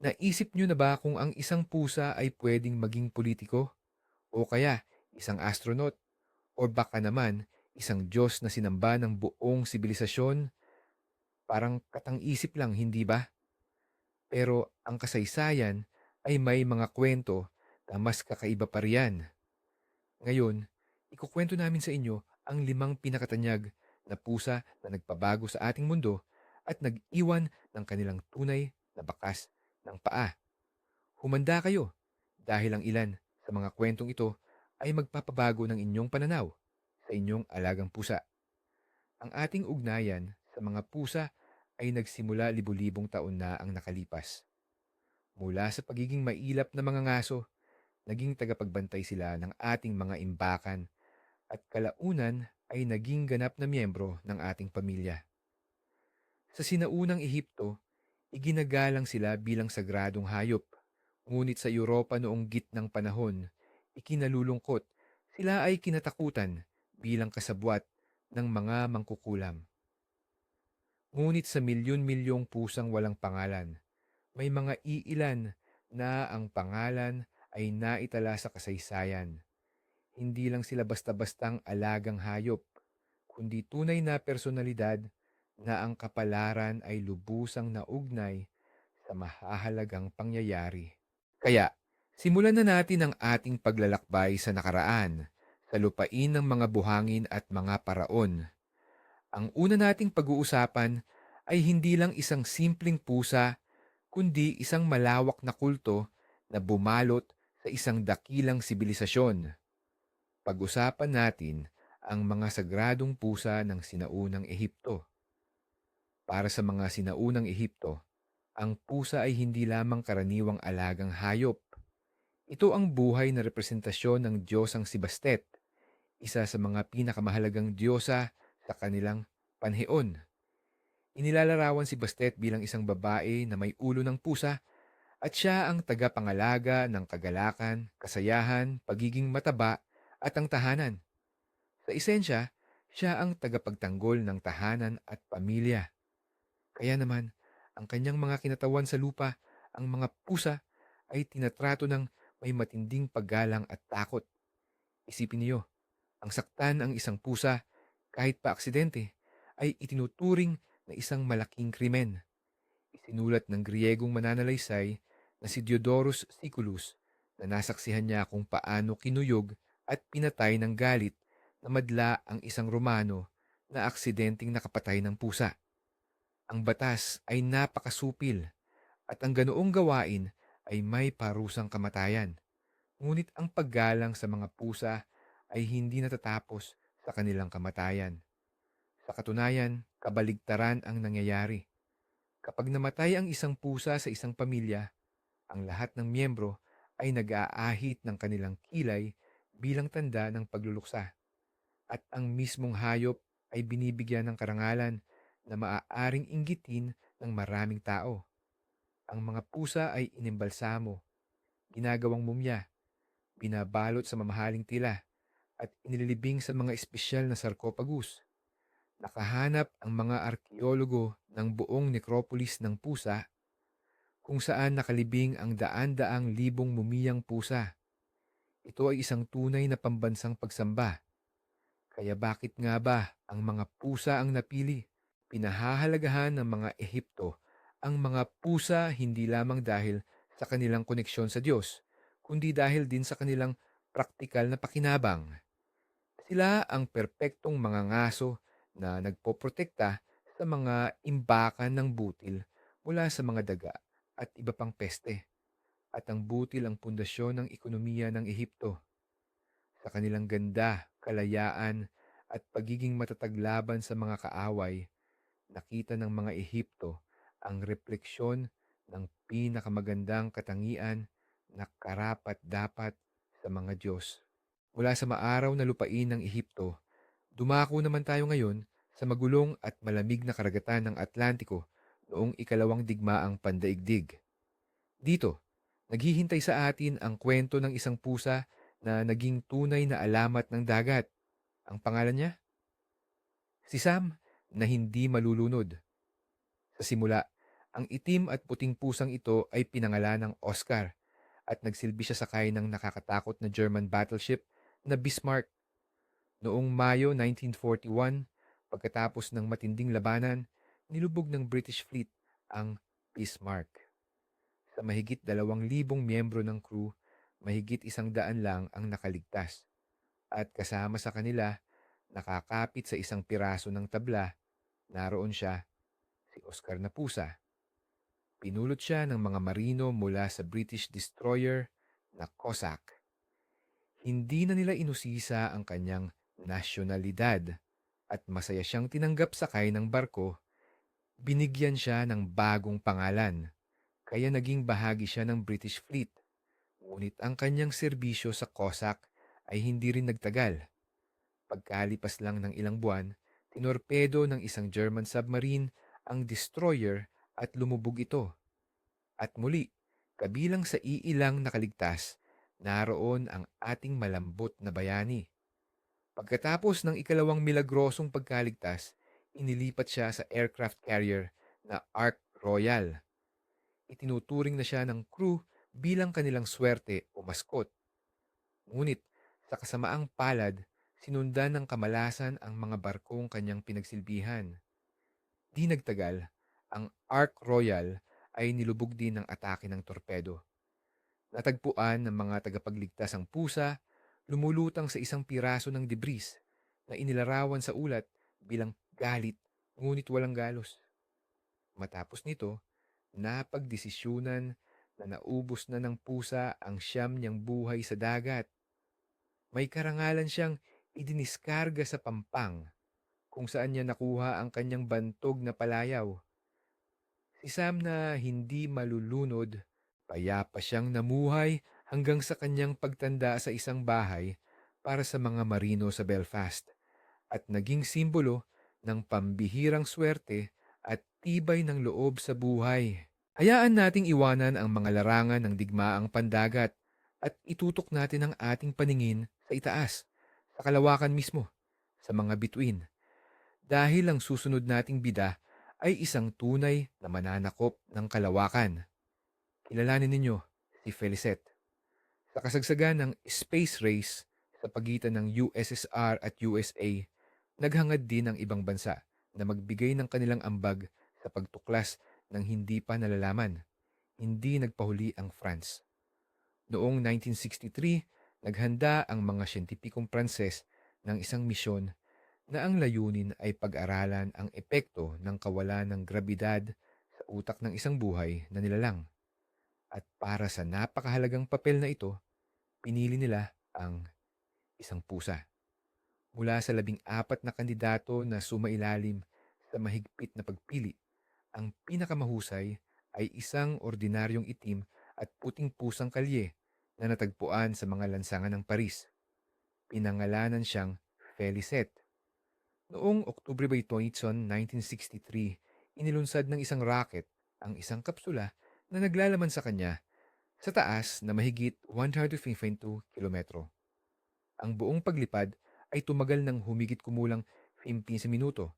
Naisip niyo na ba kung ang isang pusa ay pwedeng maging politiko? O kaya isang astronaut? O baka naman isang Diyos na sinamba ng buong sibilisasyon? Parang katang-isip lang, hindi ba? Pero ang kasaysayan ay may mga kwento na mas kakaiba pa riyan. Ngayon, ikukwento namin sa inyo ang limang pinakatanyag na pusa na nagpabago sa ating mundo at nag-iwan ng kanilang tunay na bakas ng paa. Humanda kayo dahil ang ilan sa mga kwentong ito ay magpapabago ng inyong pananaw sa inyong alagang pusa. Ang ating ugnayan sa mga pusa ay nagsimula libu-libong taon na ang nakalipas. Mula sa pagiging mailap na mga ngaso, naging tagapagbantay sila ng ating mga imbakan at kalaunan ay naging ganap na miyembro ng ating pamilya. Sa sinaunang Ehipto, iginagalang sila bilang sagradong hayop. Ngunit sa Europa noong gitnang panahon, ikinalulungkot, sila ay kinatakutan bilang kasabwat ng mga mangkukulam. Ngunit sa milyon-milyong pusang walang pangalan, may mga iilan na ang pangalan ay naitala sa kasaysayan. Hindi lang sila basta-bastang alagang hayop, kundi tunay na personalidad na ang kapalaran ay lubusang naugnay sa mahahalagang pangyayari. Kaya, simulan na natin ang ating paglalakbay sa nakaraan, sa lupain ng mga buhangin at mga paraon. Ang una nating pag-uusapan ay hindi lang isang simpleng pusa, kundi isang malawak na kulto na bumalot sa isang dakilang sibilisasyon. Pag-usapan natin ang mga sagradong pusa ng sinaunang Ehipto. Para sa mga sinaunang Ehipto, ang pusa ay hindi lamang karaniwang alagang hayop. Ito ang buhay na representasyon ng Diyosang si Bastet, isa sa mga pinakamahalagang diyosa sa kanilang panheon. Inilalarawan si Bastet bilang isang babae na may ulo ng pusa at siya ang tagapangalaga ng kagalakan, kasayahan, pagiging mataba at ang tahanan. Sa esensya, siya ang tagapagtanggol ng tahanan at pamilya. Kaya naman, ang kanyang mga kinatawan sa lupa, ang mga pusa, ay tinatrato ng may matinding paggalang at takot. Isipin niyo, ang saktan ang isang pusa, kahit pa aksidente, ay itinuturing na isang malaking krimen. Isinulat ng Griegong mananalaysay na si Diodorus Siculus na nasaksihan niya kung paano kinuyog at pinatay ng galit na madla ang isang Romano na aksidenteng nakapatay ng pusa. Ang batas ay napakasupil at ang ganoong gawain ay may parusang kamatayan. Ngunit ang paggalang sa mga pusa ay hindi natatapos sa kanilang kamatayan. Sa katunayan, kabaligtaran ang nangyayari. Kapag namatay ang isang pusa sa isang pamilya, ang lahat ng miyembro ay nag-aahit ng kanilang kilay bilang tanda ng pagluluksa. At ang mismong hayop ay binibigyan ng karangalan na maaaring inggitin ng maraming tao. Ang mga pusa ay inimbalsamo, ginagawang mumya, binabalot sa mamahaling tila, at inililibing sa mga espesyal na sarkopagus. Nakahanap ang mga arkeologo ng buong necropolis ng pusa kung saan nakalibing ang daan-daang libong mumiyang pusa. Ito ay isang tunay na pambansang pagsamba. Kaya bakit nga ba ang mga pusa ang napili? Pinahahalagahan ng mga Ehipto ang mga pusa hindi lamang dahil sa kanilang koneksyon sa Diyos, kundi dahil din sa kanilang praktikal na pakinabang. Sila ang perpektong mga ngaso na nagpoprotekta sa mga imbakan ng butil mula sa mga daga at iba pang peste. At ang butil ang pundasyon ng ekonomiya ng Ehipto. Sa kanilang ganda, kalayaan at pagiging matataglaban sa mga kaaway, nakita ng mga Ehipto ang refleksyon ng pinakamagandang katangian na karapat dapat sa mga Diyos. Mula sa maaraw na lupain ng Ehipto, dumako naman tayo ngayon sa magulong at malamig na karagatan ng Atlantiko noong ikalawang digmaang pandaigdig. Dito, naghihintay sa atin ang kwento ng isang pusa na naging tunay na alamat ng dagat. Ang pangalan niya? Si Sam na hindi malulunod. Sa simula, Ang itim at puting pusang ito ay pinangalan ng Oscar at nagsilbi siya sakay ng nakakatakot na German battleship na Bismarck. Noong Mayo 1941, pagkatapos ng matinding labanan, nilubog ng British fleet ang Bismarck. Sa mahigit dalawang libong miyembro ng crew, mahigit isang daan lang ang nakaligtas. At kasama sa kanila, nakakapit sa isang piraso ng tabla, naroon siya, si Oscar na pusa. Pinulot siya ng mga marino mula sa British destroyer na Cossack. Hindi na nila inusisa ang kanyang nasyonalidad at masaya siyang tinanggap sakay ng barko, binigyan siya ng bagong pangalan, kaya naging bahagi siya ng British fleet. Ngunit ang kanyang serbisyo sa Cossack ay hindi rin nagtagal. Pagkalipas lang ng ilang buwan, tinorpedo ng isang German submarine ang destroyer at lumubog ito. At muli, kabilang sa iilang nakaligtas, naroon ang ating malambot na bayani. Pagkatapos ng ikalawang milagrosong pagkaligtas, inilipat siya sa aircraft carrier na Ark Royal. Itinuturing na siya ng crew bilang kanilang swerte o maskot. Ngunit sa kasamaang palad, sinundan ng kamalasan ang mga barkong kanyang pinagsilbihan. Di nagtagal, ang Ark Royal ay nilubog din ng atake ng torpedo. Natagpuan ng mga tagapagligtas ang pusa, lumulutang sa isang piraso ng debris na inilarawan sa ulat bilang galit ngunit walang galos. Matapos nito, napagdesisyunan na naubos na ng pusa ang siyam niyang buhay sa dagat. May karangalan siyang idiniskarga sa pampang kung saan niya nakuha ang kanyang bantog na palayaw. Si Sam na hindi malulunod, payapa siyang namuhay hanggang sa kanyang pagtanda sa isang bahay para sa mga marino sa Belfast at naging simbolo ng pambihirang swerte at tibay ng loob sa buhay. Hayaan nating iwanan ang mga larangan ng digmaang pandagat at itutok natin ang ating paningin sa itaas, kalawakan mismo, sa mga bituin. Dahil ang susunod nating bida ay isang tunay na mananakop ng kalawakan. Kilalanin ninyo si Felicet. Sa kasagsagan ng space race sa pagitan ng USSR at USA, naghangad din ang ibang bansa na magbigay ng kanilang ambag sa pagtuklas ng hindi pa nalalaman. Hindi nagpahuli ang France. Noong 1963, naghanda ang mga siyentipikong Pranses ng isang misyon na ang layunin ay pag-aralan ang epekto ng kawalan ng grabidad sa utak ng isang buhay na nilalang. At para sa napakahalagang papel na ito, pinili nila ang isang pusa. Mula sa labing apat na kandidato na sumailalim sa mahigpit na pagpili, ang pinakamahusay ay isang ordinaryong itim at puting pusang kalye na natagpuan sa mga lansangan ng Paris. Pinangalanan siyang Felicet. Noong Oktubre 28, 1963, inilunsad ng isang rocket ang isang kapsula na naglalaman sa kanya sa taas na mahigit 152 kilometro. Ang buong paglipad ay tumagal ng humigit kumulang 15 minuto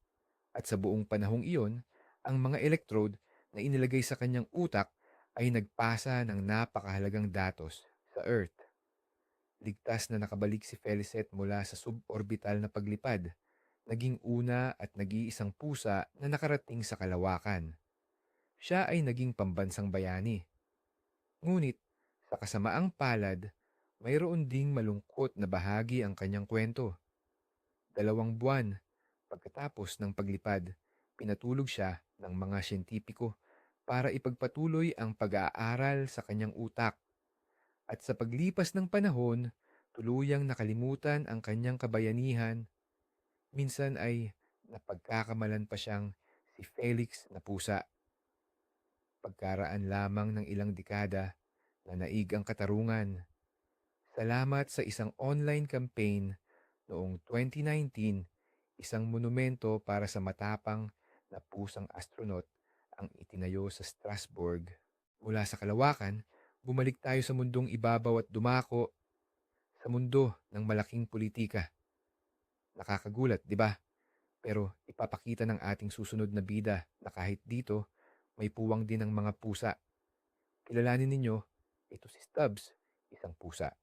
at sa buong panahong iyon, ang mga electrode na inilagay sa kanyang utak ay nagpasa ng napakahalagang datos sa Earth. Ligtas na nakabalik si Felicet mula sa suborbital na paglipad, naging una at nag-iisang pusa na nakarating sa kalawakan. Siya ay naging pambansang bayani. Ngunit, sa kasamaang palad, mayroon ding malungkot na bahagi ang kanyang kwento. Dalawang buwan pagkatapos ng paglipad, pinatulog siya ng mga siyentipiko para ipagpatuloy ang pag-aaral sa kanyang utak. At sa paglipas ng panahon, tuluyang nakalimutan ang kanyang kabayanihan. Minsan ay napagkakamalan pa siyang si Felix na pusa. Pagkaraan lamang ng ilang dekada na naig ang katarungan. Salamat sa isang online campaign noong 2019, isang monumento para sa matapang na pusang astronaut ang itinayo sa Strasbourg. Mula sa kalawakan, bumalik tayo sa mundong ibabaw at dumako sa mundo ng malaking politika. Nakakagulat, di ba? Pero ipapakita ng ating susunod na bida na kahit dito, may puwang din ang mga pusa. Kilalanin ninyo, ito si Stubbs, isang pusa.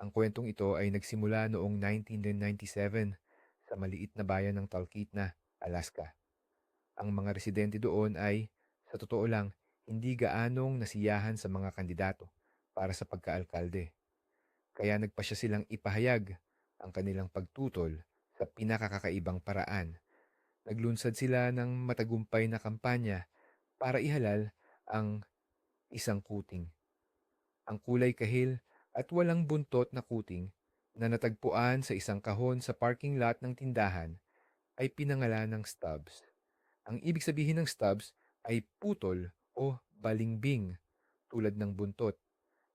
Ang kwentong ito ay nagsimula noong 1997 sa maliit na bayan ng Talkeetna, Alaska. Ang mga residente doon ay, sa totoo lang, hindi gaanong nasiyahan sa mga kandidato para sa pagkaalkalde. Kaya nagpasya silang ipahayag ang kanilang pagtutol sa pinakakakaibang paraan. Naglunsad sila ng matagumpay na kampanya para ihalal ang isang kuting. Ang kulay kahil at walang buntot na kuting na natagpuan sa isang kahon sa parking lot ng tindahan ay pinangalan ng Stubbs. Ang ibig sabihin ng Stubbs ay putol o balingbing tulad ng buntot.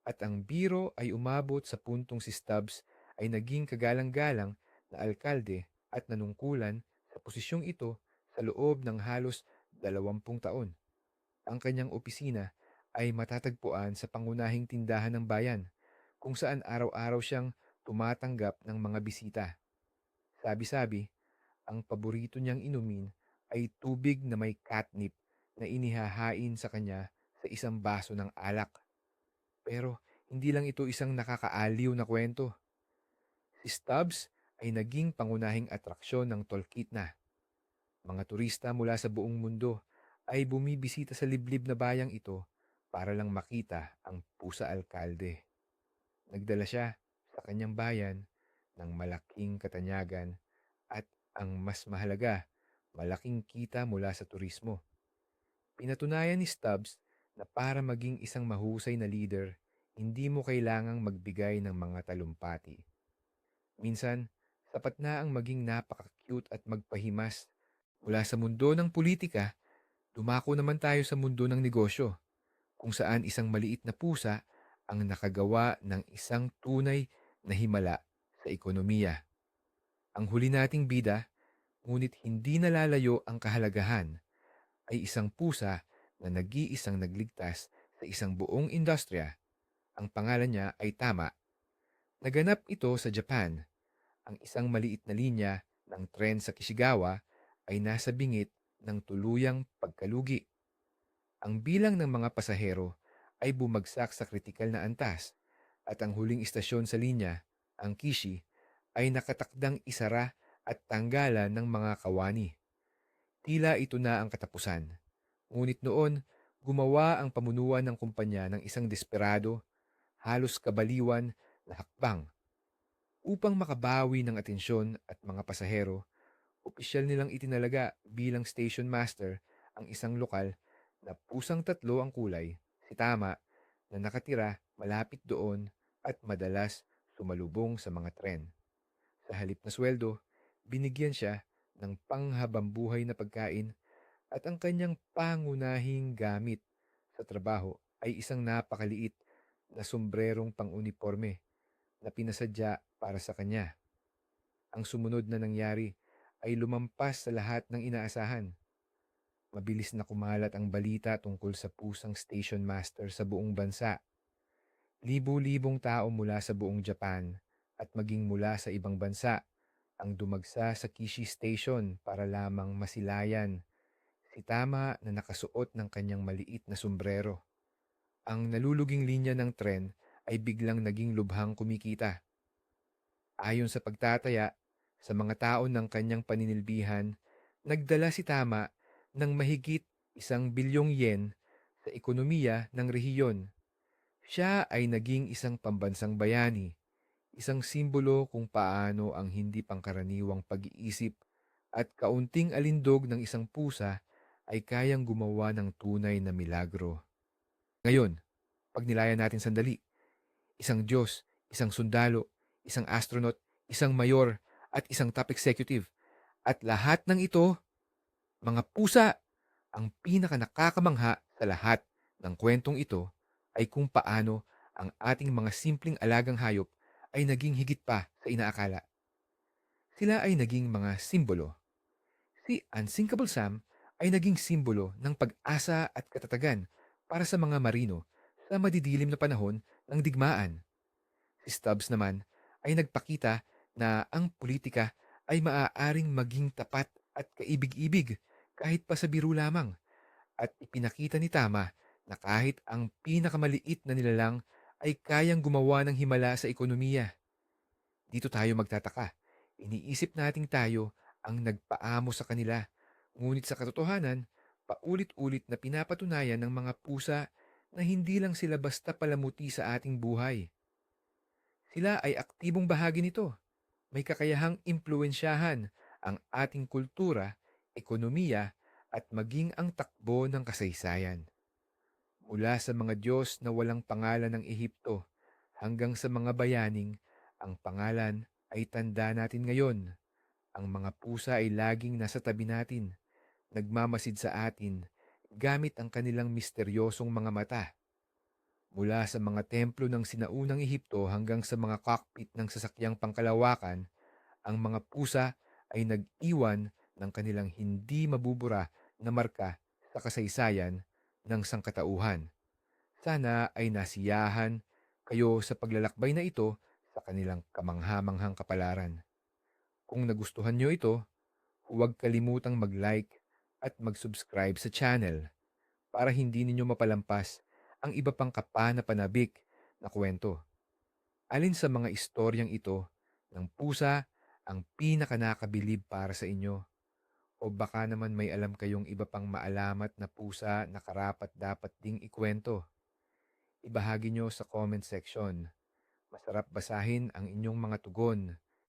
At ang biro ay umabot sa puntong si Stubbs ay naging kagalang-galang na alkalde at nanungkulan sa posisyong ito sa loob ng halos dalawampung taon. Ang kanyang opisina ay matatagpuan sa pangunahing tindahan ng bayan kung saan araw-araw siyang tumatanggap ng mga bisita. Sabi-sabi, ang paborito niyang inumin ay tubig na may catnip na inihahain sa kanya sa isang baso ng alak. Pero hindi lang ito isang nakakaaliw na kwento. Si Stubbs ay naging pangunahing atraksyon ng Tolkitna. Mga turista mula sa buong mundo ay bumibisita sa liblib na bayang ito para lang makita ang pusa alkalde. Nagdala siya sa kanyang bayan ng malaking katanyagan at ang mas mahalaga, malaking kita mula sa turismo. Pinatunayan ni Stubbs na para maging isang mahusay na leader, hindi mo kailangang magbigay ng mga talumpati. Minsan, sapat na ang maging napaka-cute at magpahimas. Mula sa mundo ng politika, dumako naman tayo sa mundo ng negosyo kung saan isang maliit na pusa ang nakagawa ng isang tunay na himala sa ekonomiya. Ang huli nating bida, ngunit hindi nalalayo ang kahalagahan, ay isang pusa na nag-iisang nagligtas sa isang buong industriya. Ang pangalan niya ay Tama. Naganap ito sa Japan. Ang isang maliit na linya ng tren sa Kishigawa ay nasa bingit ng tuluyang pagkalugi. Ang bilang ng mga pasahero ay bumagsak sa kritikal na antas at ang huling istasyon sa linya, ang Kishi, ay nakatakdang isara at tanggalan ng mga kawani. Tila ito na ang katapusan. Ngunit noon, gumawa ang pamunuan ng kumpanya ng isang desperado, halos kabaliwan na hakbang. Upang makabawi ng atensyon at mga pasahero, opisyal nilang itinalaga bilang station master ang isang lokal na pusang tatlo ang kulay, si Tama, na nakatira malapit doon at madalas sumalubong sa mga tren. Sa halip na sweldo, binigyan siya ng panghabambuhay na pagkain at ang kanyang pangunahing gamit sa trabaho ay isang napakaliit na sombrerong pang-uniforme na pinasadya para sa kanya. Ang sumunod na nangyari ay lumampas sa lahat ng inaasahan. Mabilis na kumalat ang balita tungkol sa pusang station master sa buong bansa. Libo-libong tao mula sa buong Japan at maging mula sa ibang bansa ang dumagsa sa Kishi Station para lamang masilayan si Tama na nakasuot ng kanyang maliit na sombrero. Ang naluluging linya ng tren ay biglang naging lubhang kumikita. Ayon sa pagtataya, sa mga tao ng kanyang paninilbihan, nagdala si Tama ng mahigit isang bilyong yen sa ekonomiya ng rehiyon. Siya ay naging isang pambansang bayani, isang simbolo kung paano ang hindi pangkaraniwang pag-iisip at kaunting alindog ng isang pusa ay kayang gumawa ng tunay na milagro. Ngayon, pag nilayan natin sandali, isang Diyos, isang sundalo, isang astronaut, isang mayor, at isang top executive. At lahat ng ito mga pusa, ang pinaka nakakamangha sa lahat ng kwentong ito ay kung paano ang ating mga simpleng alagang hayop ay naging higit pa sa inaakala. Sila ay naging mga simbolo. Si Unsinkable Sam ay naging simbolo ng pag-asa at katatagan para sa mga marino sa madidilim na panahon ng digmaan. Si Stubbs naman ay nagpakita na ang politika ay maaaring maging tapat at kaibig-ibig kahit pa sa biro lamang. at ipinakita ni Tama na kahit ang pinakamaliit na nilalang ay kayang gumawa ng himala sa ekonomiya. Dito tayo magtataka. Iniisip nating tayo ang nagpaamo sa kanila. Ngunit sa katotohanan, paulit-ulit na pinapatunayan ng mga pusa na hindi lang sila basta palamuti sa ating buhay. Sila ay aktibong bahagi nito. May kakayahang impluensyahan ang ating kultura, ekonomiya, at maging ang takbo ng kasaysayan. Mula sa mga Diyos na walang pangalan ng Ehipto hanggang sa mga bayaning, ang pangalan ay tanda natin ngayon. Ang mga pusa ay laging nasa tabi natin, nagmamasid sa atin, gamit ang kanilang misteryosong mga mata. Mula sa mga templo ng sinaunang Ehipto hanggang sa mga cockpit ng sasakyang pangkalawakan, ang mga pusa ay nag-iwan ng kanilang hindi mabubura na marka sa kasaysayan ng sangkatauhan. Sana ay nasiyahan kayo sa paglalakbay na ito sa kanilang kamanghamanghang kapalaran. Kung nagustuhan nyo ito, huwag kalimutang mag-like at mag-subscribe sa channel para hindi ninyo mapalampas ang iba pang kapana-panabik na kwento. Alin sa mga istoryang ito ng pusa ang pinakanakabilib para sa inyo? O baka naman may alam kayong iba pang maalamat na pusa na karapat dapat ding ikwento? Ibahagi nyo sa comment section. Masarap basahin ang inyong mga tugon